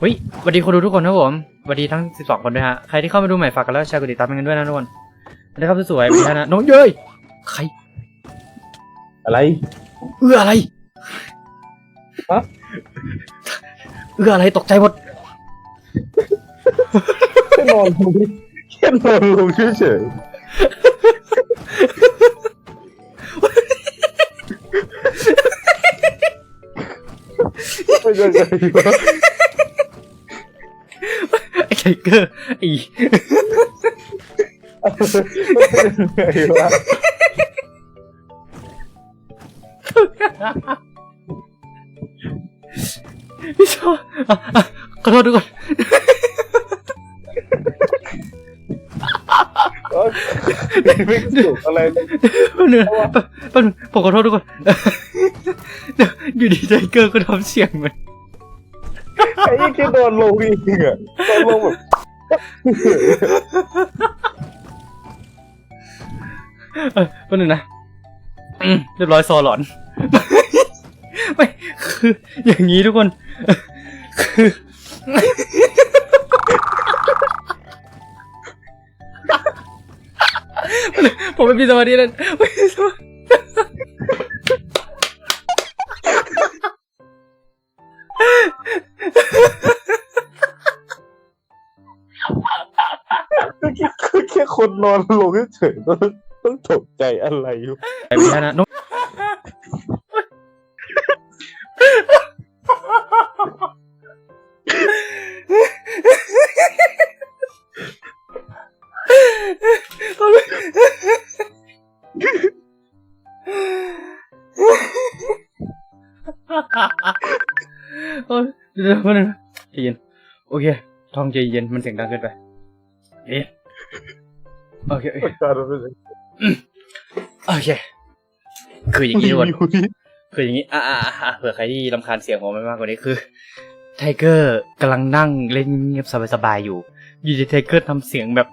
เฮ้ยสวัสดีคนดูทุกคนนะผมสวัสดีทั้ง 12 คนด้วยฮะ ใครที่เข้ามาดูใหม่ฝากกันแล้วแชร์กดติดตามกันด้วยนะทุกคนนะครับสวยๆพี่นะน้องเย้ยใคร อะไร เอื้ออะไรฮะเอื้ออะไรตกใจหมดแค่นอนลงแค่นอนลงเฉยๆ ไม่ใช่ไงวะไอ้ไทเกอร์ไอ้ไงวะพี่ชอบอะอะขอโทษทุกคนไม่สุกอะไรเลยแป๊บนึงแป๊บแป๊บนึงผมขอโทษทุกคนเดี๋ยวอยู่ดีไทเกอร์ก็ทำเสียงเหมือน ไอ้แค่นอนลงจริงๆอะนอนลงแบบเออแป๊บนึงนะอืมเรียบร้อยซอหลอน ไม่คือ อย่างนี้ทุกคน คือ ผมไม่มีสมาธิเลยไม่มีสมาธิ ค่คนนอนลงเฉยๆต้องต้องตกใจอะไรอยู่ไอ้พี่นะน้องโอ๊ยเดี๋ยวๆแป๊บนึงนะใจเย็น โอเคท้องใจเย็น มันเสียงดังเกินไป เอ๊ะ โอเคโอเค การมันเป็นอย่างโอเค คืออย่างนี้ทุกคนอยู่นี่คืออย่างนี้ อ่าอ่าอ่าเผื่อใครที่รำคาญเสียงผมไม่มากกว่านี้คือ ไทเกอร์กำลังนั่งเล่นเงียบสบายๆอยู่อยู่ดีไทเกอร์ทำเสียงแบบ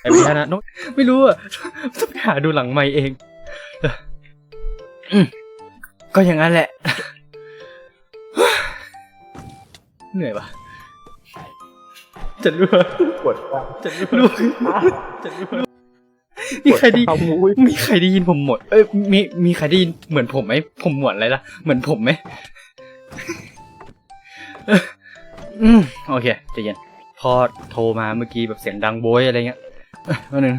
ไอ้พี่นะน้องไม่รู้อะต้องไปหาดูหลังไมค์เองเอออืมก็อย่างนั้นแหละ เหนื่อยปะ จะรู้ว่าปวดตาจะรู้จะรู้มีใครไดีทำมุ้ยมีใครได้ยินผมหมด เอ้ยมีมีใครได้ยินเหมือนผมไหมผมหมวดอะไรล่ะ เหมือนผมไหมเอออืมโอเคใจเย็นพอโทรมาเมื่อกี้แบบเสียงดังโบยอะไรเงี้ยเอ้ยวันหนึ่ง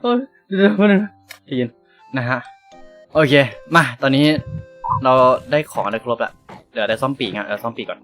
โอ้ยเดี๋ยววันหนึ่งใจเย็นนะฮะ โอเค มา ตอนนี้เราได้ของอะไรครบละเดี๋ยวได้ซ่อมปีกฮะเดี๋ยวซ่อมปีกก่อน